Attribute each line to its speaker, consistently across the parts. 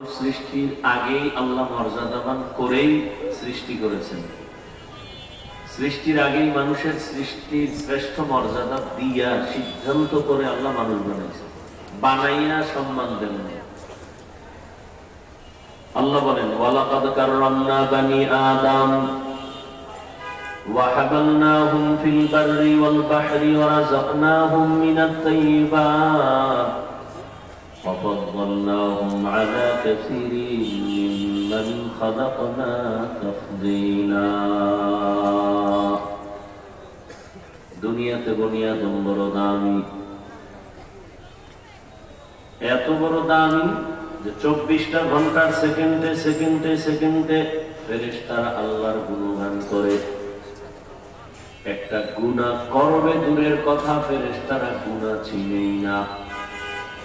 Speaker 1: সৃষ্টির আগেই আল্লাহ মর্যাদাবান করেই সৃষ্টি করেছেন সৃষ্টির আগেই মানুষের সৃষ্টির শ্রেষ্ঠ মর্যাদা দিয়া সিদ্ধান্ত করে আল্লাহ মানুষ বানাইছে বানাইয়া সম্মান দেন আল্লাহ বলেন ওয়ালাকাদ কাররামনা বানি আদম وحملناهم في البر والبحر ورزقناهم من الطيبات وفضلناهم على كثير ممن خلقنا تفضيلا দুনিয়াতে বনিয়াদম বড় দামি এত বড় দামি যে চব্বিশটা ঘন্টার সেকেন্ডে সেকেন্ডে সেকেন্ডে ফেরেশতারা আল্লাহর গুণগান করে একটা গুণা করবে দূরের কথা ফেরেশতারা গুণা চিনেই না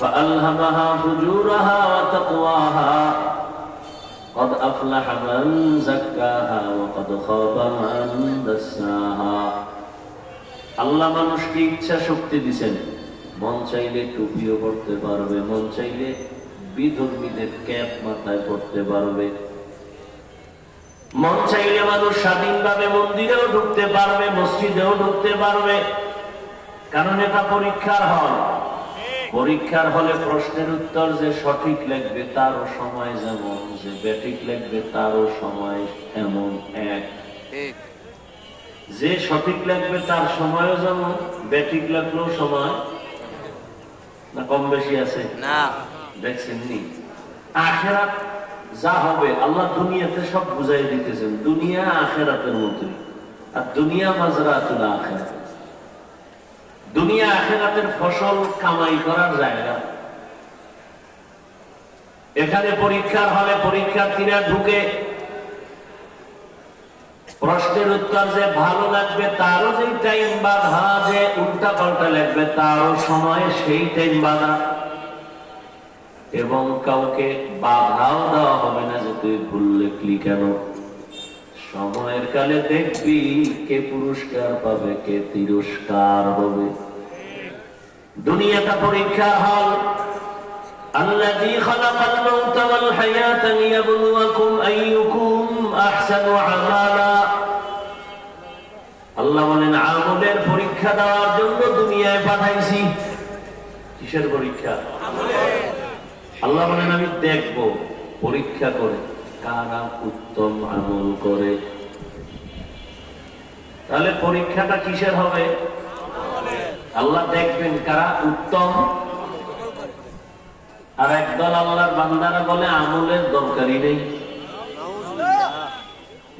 Speaker 1: فألهمها فجورها وتقواها قد أفلح من زكاها وقد خاب من دساها আল্লাহ মানুষকে ইচ্ছা শক্তি দিছেন মন চাইলে টুপিও পড়তে পারবে মন চাইলে বিধর্মীদের ক্যাপ মাথায় পড়তে পারবে মন চাইলে মানুষ স্বাধীনভাবে মন্দিরেও ঢুকতে পারবে মসজিদেও ঢুকতে পারবে কারণ এটা পরীক্ষার হল পরীক্ষার হলে প্রশ্নের উত্তর যে সঠিক লিখবে তারও সময় যেমন যে বেঠিক লিখবে তারও সময় এমন এক। যে সঠিক লিখবে তার সময়ও যেমন বেঠিক লাগলেও সময়। না কম বেশি আছে?
Speaker 2: না।
Speaker 1: দেখছেন নি? আখেরাত যা হবে আল্লাহ দুনিয়াতে সব বুঝাই দিতেছেন। দুনিয়া আখেরাতের মতোই। আর দুনিয়া মাজরাতুল আখেরাত। দুনিয়া আখেরাতের ফসল কামাই করার জায়গা। এখানে পরীক্ষার হলে পরীক্ষার্থীরা ঢুকে প্রশ্নের উত্তর যে ভালো লাগবে তারও যে টাইম বাধা, যে উল্টা পাল্টা লাগবে তারও সময় সেই টাইম বাধা। এবং কাউকে বাধাও দেওয়া হবে না যে তুই ভুল লিখলি কেন? সময়ের কালে দেখবি কে পুরস্কার পাবে কে তিরস্কার হবে দুনিয়াটা পরীক্ষা হল الذي خلق الموت والحياة ليبلوكم أيكم أحسن عملا আল্লাহ বলেন আমলের পরীক্ষা দেওয়ার জন্য দুনিয়ায় পাঠাইছি কিসের পরীক্ষা আল্লাহ বলেন আমি দেখব পরীক্ষা করে কারা উত্তম আমল করে। তাহলে পরীক্ষাটা কিসের হবে? আল্লাহ দেখবেন কারা উত্তম। আর একদল আল্লাহর বান্দারা বলে আমলের দরকারই নেই।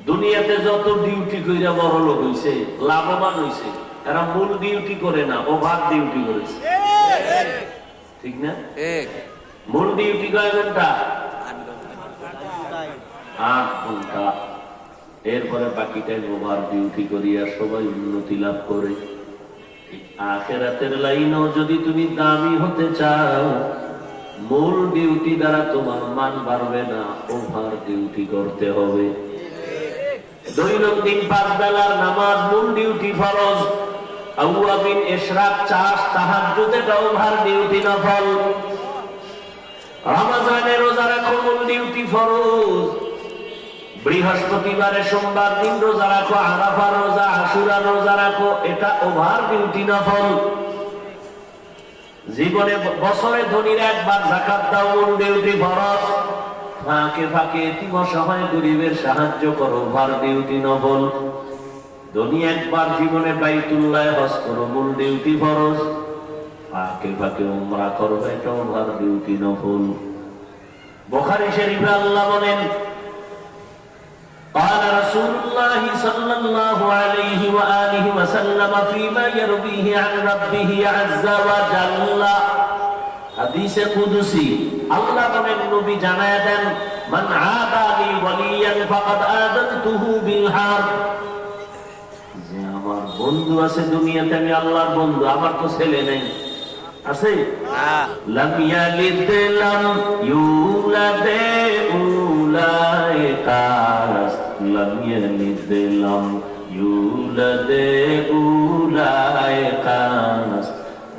Speaker 1: দুনিয়াতে যত ডিউটি কইরা বড় লোক হইছে লাভবান হইছে এরা মূল ডিউটি করে না ওভার ডিউটি করেছে। ঠিক না? মূল ডিউটি কয় ঘণ্টা? আট ঘণ্টা। এরপরে বাকি টাইম ওভার ডিউটি করিয়া সবাই উন্নতি লাভ করে। আখেরাতের লাইনও যদি তুমি দামি হতে চাও, মূল ডিউটি দ্বারা তোমার মান বাড়বে না, ওভার ডিউটি করতে হবে। দৈনন্দিন পাঁচ বেলার নামাজ মূল ডিউটি ফরজ। আউয়াবিন এশরাক চাষ তাহাজ্জুদ এটা ওভার ডিউটি নফল। রমাজানে রোজা রাখো মূল ডিউটি ফরজ। বৃহস্পতিবারে সোমবার দিন রোজা রাখো, আরাফা রোজা, আশুরা রোজা রাখো, এটা ওভার ডিউটি নফল জীবনে বছরে ধনীর একবার জাকাত দাও মূল ডিউটি ফরজ। ফাঁকে ফাঁকে এতিম অসহায় গরিবের সাহায্য করো, ওভার ডিউটি নফল ধনী একবার জীবনে বাইতুল্লাহ হজ করো মূল ডিউটি ফরজ। ফাঁকে ফাঁকে উমরা করবে এটা ওভার ডিউটি নফল বোখারি শরীফে আল্লাহ বলেন قال رسول الله صلى الله عليه وآله وسلم فيما يرويه عن ربه عز وجل হাদিসে কুদুসি আল্লাহ বলেন নবী জানায় দেন মান আদালি ওয়ালিয়ান ফাকাদ আযানতুহু বিল হারব যে আমার বন্ধু আছে দুনিয়াতে আমি আল্লাহর বন্ধু আমার তো ছেলে নেই আছে লাম ইয়ালিদ লাম ইউলাদ উলাইকা লাম ইয়ালিদ লাম ইউলাদ উলাইকা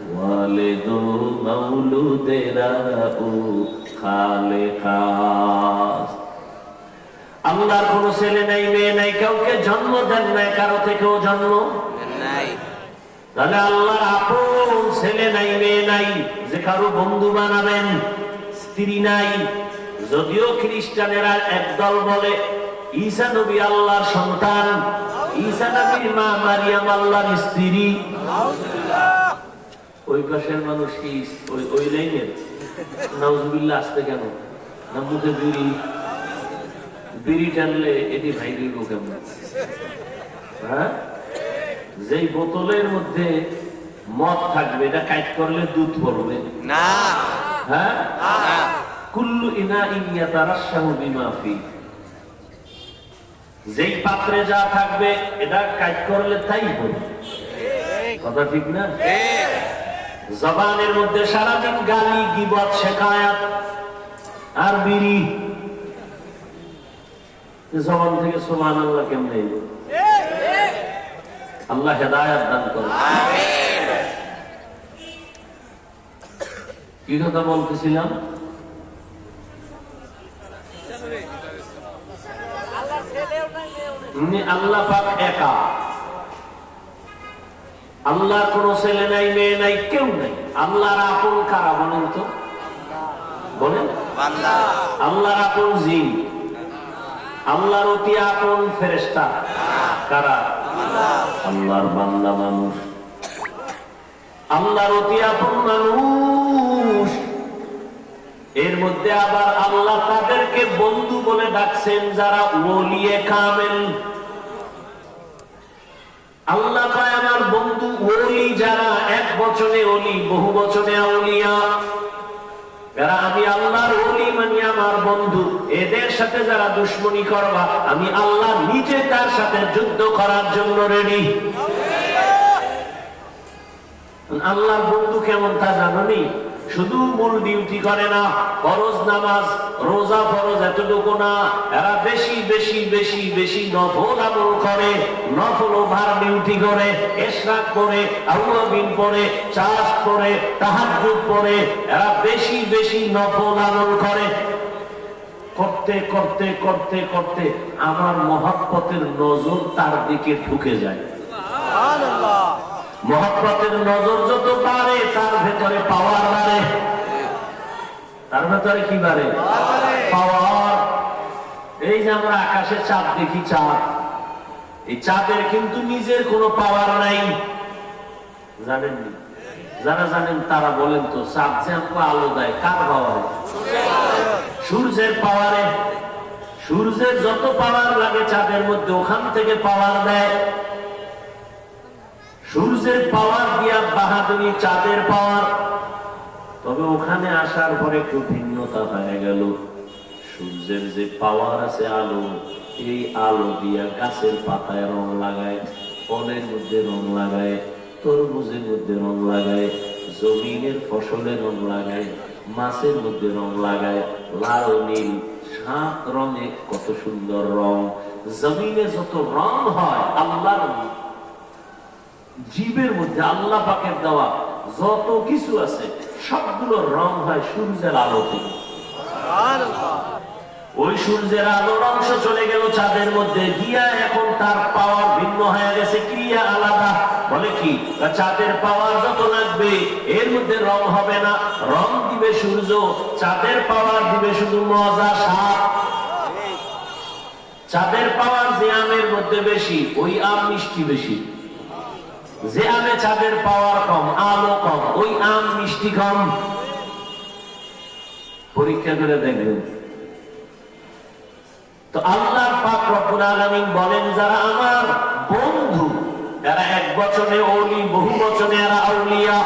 Speaker 1: ওয়ালিদু মাউলুদেরা উ খালেকাস আল্লাহর কোন ছেলে নাই মেয়ে নাই কাউকে জন্ম দেন নাই কারও থেকেও জন্ম তাহলে আল্লাহর আপন ছেলে নাই মেয়ে নাই যে কারও বন্ধু বানাবেন স্ত্রী নাই যদিও খ্রিস্টানেরা একদল বলে ঈসা নবী আল্লাহর সন্তান ঈসা নবীর মা মারিয়াম আল্লাহর স্ত্রী। ওই পাশের মানুষ কি? ওই ওই লাইনের নাউজুবিল্লাহ আসতে কেন? না মুখে বিড়ি? বিড়ি টানলে এটি ভাই রইব কেমন? হ্যাঁ? যেই বোতলের মধ্যে মদ থাকবে এটা কাইট করলে দুধ পড়বে হ্যাঁ? কুল্লু ইনা ইনিয়া তারাশাহু বিমা ফি। যেই পাত্রে যা থাকবে এটা কাজ করলে তাই হবে। কথা ঠিক না? জবানের মধ্যে সারাদিন গালি গিবত শেখায়াত আর বিড়ি। জবান থেকে সোমান আল্লাহ কেমনে? আল্লাহ হেদায়াত দান করে কি কথা বলতেছিলাম? উনি আল্লাহ পাক একা। আল্লাহর কোন ছেলে নাই, মেয়ে নাই, কেউ নাই। আল্লাহর আপন কারা বলেন তো? বলেন। আল্লাহর আপন আল্লাহর অতি আপন ফেরেস্তা কারা? আল্লাহর বান্দা মানুষ। আল্লাহর অতি আপন মানুষ। এর মধ্যে আবার আল্লাহ তাদেরকে বন্ধু বলে ডাকছেন যারা ওলিয়ে কামেল। আল্লাহ কয়, আমার বন্ধু ওলি যারা এক বচনে অলি বহু বচনে আউলিয়া। যারা আমি আল্লাহর ওলি মানি আমার বন্ধু, এদের সাথে যারা দুশ্মনী করবা, আমি আল্লাহ নিজে তার সাথে যুদ্ধ করার জন্য রেডি আল্লাহর বন্ধু কেমন তা জানি শুধু মূল ডিউটি করে না, ফরজ নামাজ, রোজা ফরজ এতটুকু না, এরা বেশি বেশি বেশি বেশি নফল আমল করে, নফল ওভার ডিউটি করে, এশরাক করে, আউয়াবিন পরে, চাষ করে, তাহাজ্জুদ পরে, এরা বেশি বেশি নফল আমল করে। করতে করতে করতে করতে আমার মহাব্বতের নজর তার দিকে ঢুকে যায়। মহাব্বতের নজর যত বাড়ে, তার ভেতরে পাওয়ার বাড়ে। তার ভেতরে কি বাড়ে? পাওয়ার এই যে আমরা আকাশে চাঁদ দেখি, চাঁদ। এই চাঁদের কিন্তু নিজের কোনো পাওয়ার নাই। জানেননি? যারা জানেন, তারা বলেন তো, চাঁদ যে আমাকে আলো দেয়, কার পাওয়ারে সূর্যের পাওয়ারে সূর্যের যত পাওয়ার লাগে, চাঁদের মধ্যে ওখান থেকে পাওয়ার দেয়। সূর্যের পাওয়ার দিয়া বাহাদুরি, চাঁদের পাওয়ার। তবে ওখানে আসার পরে একটু ভিন্নতা হয়ে গেল। সূর্যের যে পাওয়ার আছে আলো, এই আলো দিয়া গাছের পাতায় রং লাগায়, ফলের মধ্যে রং লাগায়, তরমুজের মধ্যে রং লাগায়, জমিনের ফসলে রং লাগায়, মাছের মধ্যে রং লাগায়, লাল, নীল, সাত রঙে কত সুন্দর রং। জমিনে যত রং হয়, আল্লাহর জীবের মধ্যে আল্লাহ পাকের দেওয়া যত কিছু আছে সবগুলোর রং হয় সূর্যের আলো ওই সূর্যের আলোর অংশ চলে গেল চাঁদের মধ্যে গিয়া এখন তার পাওয়ার ভিন্ন হয়ে গেছে ক্রিয়া আলাদা? বলে কি চাঁদের পাওয়ার যত লাগবে এর মধ্যে রং হবে না। রং দিবে সূর্য চাঁদের পাওয়ার দিবে শুধু মজা সাপ চাঁদের পাওয়ার যে আমের মধ্যে বেশি ওই আম মিষ্টি বেশি। যে আমে চাঁদের পাওয়ার কম আলো কম ওই আম মিষ্টি কম। পরীক্ষা করে দেখবেন। তো আল্লাহর পাক রব্বুল আলামিন বলেন যারা আমার বন্ধু এরা এক বচনে ওলি বহু বচনে এরা আউলিয়া।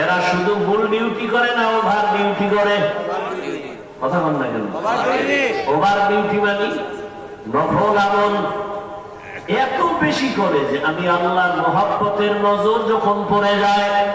Speaker 1: এরা শুধু মূল ডিউটি করে না ওভার ডিউটি করে। কথা বল না কেন? ওভার ডিউটি মানে নফল আমল। এত বেশি করে যে আমি আল্লাহর মহাব্বতের নজর যখন পড়ে যায়